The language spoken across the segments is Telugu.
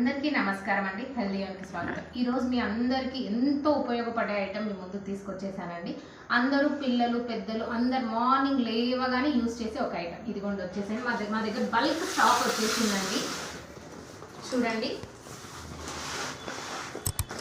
అందరికీ నమస్కారం అండి. హెల్దీ అండ్ స్వాగతం. ఈరోజు మీ అందరికీ ఎంతో ఉపయోగపడే ఐటెం మీ ముందు తీసుకొచ్చేసానండి. అందరూ పిల్లలు పెద్దలు అందరు మార్నింగ్ లేవగానే యూజ్ చేసే ఒక ఐటమ్ ఇదిగోండి వచ్చేసింది మా దగ్గర మా దగ్గర బల్క్ స్టాక్ వచ్చేసిందండి. చూడండి.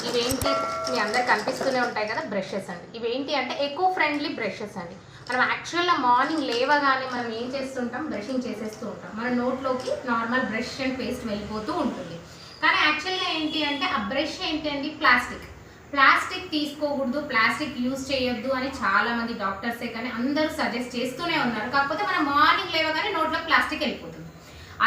ఇవేంటి? మీ అందరు కనిపిస్తూనే ఉంటాయి కదా బ్రషెస్ అండి. ఇవేంటి అంటే ఎకో ఫ్రెండ్లీ బ్రషెస్ అండి. మనం యాక్చువల్గా మార్నింగ్ లేవగానే మనం ఏం చేస్తుంటాం? బ్రషింగ్ చేసేస్తూ ఉంటాం. మన నోట్లోకి నార్మల్ బ్రష్ అండ్ పేస్ట్ వెళ్ళిపోతూ ఉంటుంది. కానీ యాక్చువల్గా ఏంటి అంటే ఆ బ్రష్ ఏంటి ప్లాస్టిక్ ప్లాస్టిక్ తీసుకోకూడదు ప్లాస్టిక్ యూజ్ చేయొద్దు అని చాలా మంది డాక్టర్సే కానీ అందరూ సజెస్ట్ చేస్తూనే ఉన్నారు. కాకపోతే మనం మార్నింగ్ లేవగానే నోట్లో ప్లాస్టిక్ వెళ్ళిపోతుంది.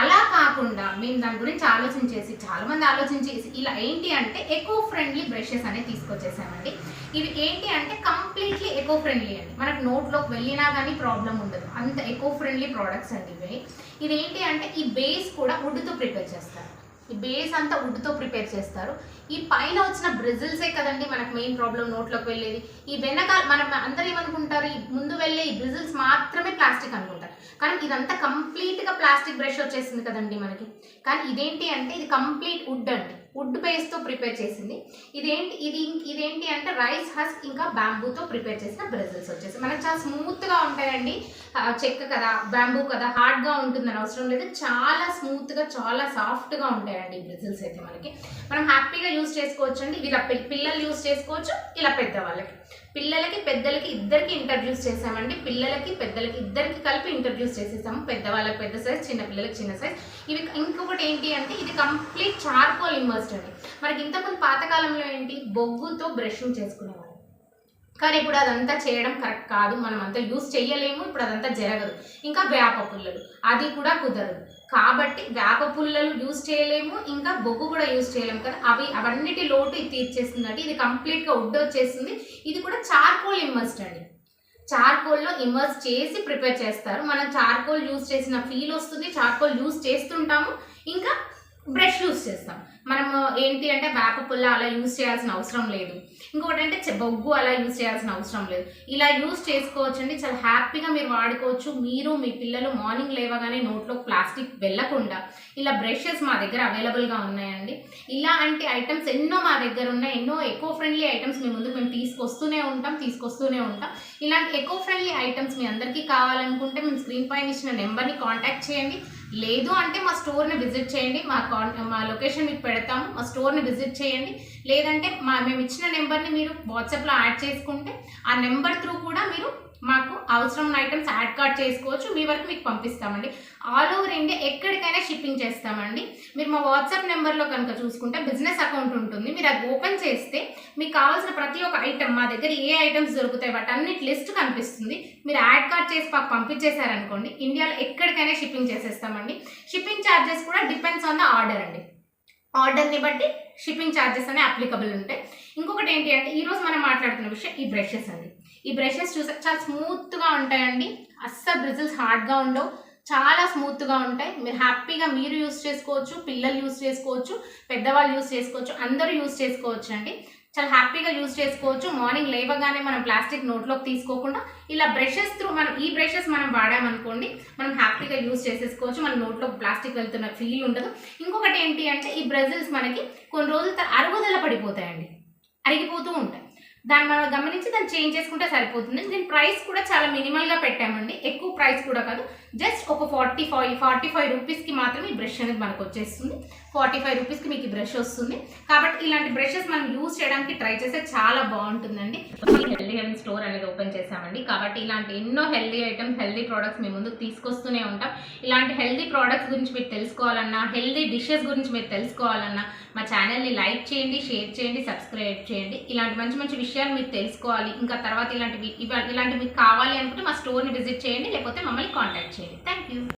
అలా కాకుండా మేము దాని గురించి ఆలోచించేసి చాలా మంది ఆలోచించేసి ఇలా ఏంటి అంటే ఎకో ఫ్రెండ్లీ బ్రషెస్ అనేవి తీసుకొచ్చేసామండి. ఇవి ఏంటి అంటే కంప్లీట్లీ ఎకో ఫ్రెండ్లీ అండి. మనకు నోట్లోకి వెళ్ళినా కానీ ప్రాబ్లం ఉండదు. అంత ఎకో ఫ్రెండ్లీ ప్రోడక్ట్స్ అండి ఇవి. ఇది ఏంటి అంటే ఈ బేస్ కూడా వుడ్తో ప్రిపేర్ చేస్తారు. ఈ బేస్ అంతా వుడ్తో ప్రిపేర్ చేస్తారు. ఈ పైన వచ్చిన బ్రిజిల్సే కదండి మనకు మెయిన్ ప్రాబ్లం నోట్లోకి వెళ్ళేది. ఈ వెనకాల మనం అందరూ ఏమనుకుంటారు? ఈ ముందు వెళ్ళే ఈ బ్రిజిల్స్ మాత్రమే ప్లాస్టిక్ అనుకుంటారు. కానీ ఇదంతా కంప్లీట్గా ప్లాస్టిక్ బ్రష్ వచ్చేసింది కదండి మనకి. కానీ ఇదేంటి అంటే ఇది కంప్లీట్ వుడ్ అండి. వుడ్ బేస్తో ప్రిపేర్ చేసింది. ఇదేంటి ఇది ఇదేంటి అంటే రైస్ హస్క్ ఇంకా బ్యాంబూతో ప్రిపేర్ చేసిన బ్రెజిల్స్ వచ్చేసి. మనకి చాలా స్మూత్గా ఉంటాయండి. చెక్క కదా బ్యాంబూ కదా హార్డ్గా ఉంటుందని అవసరం లేదు. చాలా స్మూత్గా చాలా సాఫ్ట్గా ఉంటాయండి ఈ బ్రిజిల్స్ అయితే మనకి. మనం హ్యాపీగా యూజ్ చేసుకోవచ్చు అండి ఇలా పిల్లలు యూజ్ చేసుకోవచ్చు ఇలా పెద్దవాళ్ళకి. పిల్లలకి పెద్దలకి ఇద్దరికి ఇంట్రడ్యూస్ చేసామండి పిల్లలకి పెద్దలకి ఇద్దరికి కలిపి ఇంట్రడ్యూస్ చేసేసాము. పెద్దవాళ్ళకి పెద్ద సైజ్ చిన్న పిల్లలకి చిన్న సైజ్. ఇవి ఇంకొకటి ఏంటి అంటే ఇది కంప్లీట్ చార్కోల్ ఇమర్స్డ్ అండి మనకి ఇంతకుముందు పాతకాలంలో ఏంటి? బొగ్గుతో బ్రషింగ్ చేసుకునేవాళ్ళు. కానీ ఇప్పుడు అదంతా చేయడం కరెక్ట్ కాదు. మనం అంతా యూస్ చేయలేము ఇప్పుడు అదంతా జరగదు. ఇంకా వేప పుల్లలు. అది కూడా కుదరదు. కాబట్టి వేప పుల్లలు యూస్ చేయలేము. ఇంకా బొగ్గు కూడా యూస్ చేయలేము కదా. అవి అవన్నిటి లోటు ఇది తీర్చేస్తుందంటే ఇది కంప్లీట్గా ఉడ్ వచ్చేసింది. ఇది కూడా చార్కోల్ ఇమ్మర్స్డ్ అండి. చార్కోల్లో ఇమర్స్ చేసి ప్రిపేర్ చేస్తారు. మనం చార్కోల్ యూస్ చేసిన ఫీల్ వస్తుంది. చార్కోల్ యూస్ చేస్తుంటాము. ఇంకా బ్రష్ యూస్ చేస్తాం. మనము ఏంటి అంటే వేప పుల్ల అలా యూజ్ చేయాల్సిన అవసరం లేదు. ఇంకొకటి అంటే చె- బొగ్గు అలా యూస్ చేయాల్సిన అవసరం లేదు. ఇలా యూజ్ చేసుకోవచ్చండి. చాలా హ్యాపీగా మీరు వాడుకోవచ్చు. మీరు మీ పిల్లలు మార్నింగ్ లేవగానే నోట్లో ప్లాస్టిక్ వెళ్ళకుండా ఇలా బ్రషెస్ మా దగ్గర అవైలబుల్గా ఉన్నాయండి. ఇలాంటి ఐటమ్స్ ఎన్నో మా దగ్గర ఉన్నాయి. ఎన్నో ఎకో ఫ్రెండ్లీ ఐటమ్స్ మీ ముందుకు మేము తీసుకొస్తూనే ఉంటాం తీసుకొస్తూనే ఉంటాం. ఇలాంటి ఎకో ఫ్రెండ్లీ ఐటమ్స్ మీ అందరికీ కావాలనుకుంటే మేము స్క్రీన్ పైన ఇచ్చిన నెంబర్ని కాంటాక్ట్ చేయండి. లేదు అంటే మా స్టోర్ని విజిట్ చేయండి. మా కాన్ మా లొకేషన్ మీకు పెడతాము. మా స్టోర్ని విజిట్ చేయండి. లేదంటే మా మేము ఇచ్చిన నెంబర్ని మీరు వాట్సాప్లో యాడ్ చేసుకుంటే ఆ నెంబర్ త్రూ కూడా మీరు మాకు అవసరమైన ఐటమ్స్ యాడ్ కార్డ్ చేసుకోవచ్చు. మీ వరకు మీకు పంపిస్తామండి. ఆల్ ఓవర్ ఇండియా ఎక్కడికైనా షిప్పింగ్ చేస్తామండి. మీరు మా వాట్సాప్ నెంబర్లో కనుక చూసుకుంటే బిజినెస్ అకౌంట్ ఉంటుంది. మీరు అది ఓపెన్ చేస్తే మీకు కావాల్సిన ప్రతి ఒక్క ఐటమ్ మా దగ్గర ఏ ఐటమ్స్ దొరుకుతాయి వాటి అన్నిటి లిస్ట్ కనిపిస్తుంది. మీరు యాడ్ కార్డ్ చేసి మాకు పంపించేశారనుకోండి ఇండియాలో ఎక్కడికైనా షిప్పింగ్ చేసేస్తామండి. షిప్పింగ్ ఛార్జెస్ కూడా డిపెండ్స్ ఆన్ ద ఆర్డర్ అండి. ఆర్డర్ని బట్టి షిప్పింగ్ ఛార్జెస్ అనేవి అప్లికబుల్ ఉంటాయి. ఇంకొకటి ఏంటి అంటే ఈరోజు మనం మాట్లాడుతున్న విషయం ఈ బ్రషెస్ అండి. ఈ బ్రషెస్ చూసా చాలా స్మూత్గా ఉంటాయండి. అస్సలు బ్రిజిల్స్ హార్డ్గా ఉండవు. చాలా స్మూత్గా ఉంటాయి. మీరు హ్యాపీగా మీరు యూస్ చేసుకోవచ్చు పిల్లలు యూస్ చేసుకోవచ్చు పెద్దవాళ్ళు యూస్ చేసుకోవచ్చు అందరూ యూస్ చేసుకోవచ్చు అండి. చాలా హ్యాపీగా యూజ్ చేసుకోవచ్చు. మార్నింగ్ లేవగానే మనం ప్లాస్టిక్ నోట్లోకి తీసుకోకుండా ఇలా బ్రషెస్ త్రూ మనం ఈ బ్రషెస్ మనం వాడామనుకోండి మనం హ్యాపీగా యూజ్ చేసేసుకోవచ్చు. మన నోట్లో ప్లాస్టిక్ వెళ్తున్న ఫీల్ ఉండదు. ఇంకొకటి ఏంటి అంటే ఈ బ్రెజిల్స్ మనకి కొన్ని రోజుల తర్వాత అరుగుదల పడిపోతాయండి. అరిగిపోతూ ఉంటాయి. దాన్ని మనం గమనించి దాన్ని చేంజ్ చేసుకుంటే సరిపోతుంది. దీని ప్రైస్ కూడా చాలా మినిమల్గా పెట్టామండి. ఎక్కువ ప్రైస్ కూడా కాదు. జస్ట్ ఒక ఫార్టీ ఫైవ్ ఫార్టీ ఫైవ్ రూపీస్కి మాత్రమే ఈ బ్రష్ అనేది మనకు వచ్చేస్తుంది. ఫార్టీ ఫైవ్ రూపీస్కి మీకు ఈ బ్రష్ వస్తుంది. కాబట్టి ఇలాంటి బ్రషెస్ మనం యూజ్ చేయడానికి ట్రై చేస్తే చాలా బాగుంటుందండి. హెల్దీ హెల్త్ స్టోర్ అనేది ఓపెన్ చేశామండి. కాబట్టి ఇలాంటి ఎన్నో హెల్దీ ఐటమ్స్ హెల్దీ ప్రోడక్ట్స్ మీ ముందుకు తీసుకొస్తూనే ఉంటాం. ఇలాంటి హెల్దీ ప్రోడక్ట్స్ గురించి మీరు తెలుసుకోవాలన్నా హెల్దీ డిషెస్ గురించి మీరు తెలుసుకోవాలన్నా మా ఛానల్ని లైక్ చేయండి షేర్ చేయండి సబ్స్క్రైబ్ చేయండి. ఇలాంటి మంచి మంచి విషయాలు మీరు తెలుసుకోవాలి. ఇంకా తర్వాత ఇలాంటివి ఇలాంటివి మీకు కావాలి అనుకుంటే మా స్టోర్ని విజిట్ చేయండి లేకపోతే మమ్మల్ని కాంటాక్ట్ చేయండి. Thank you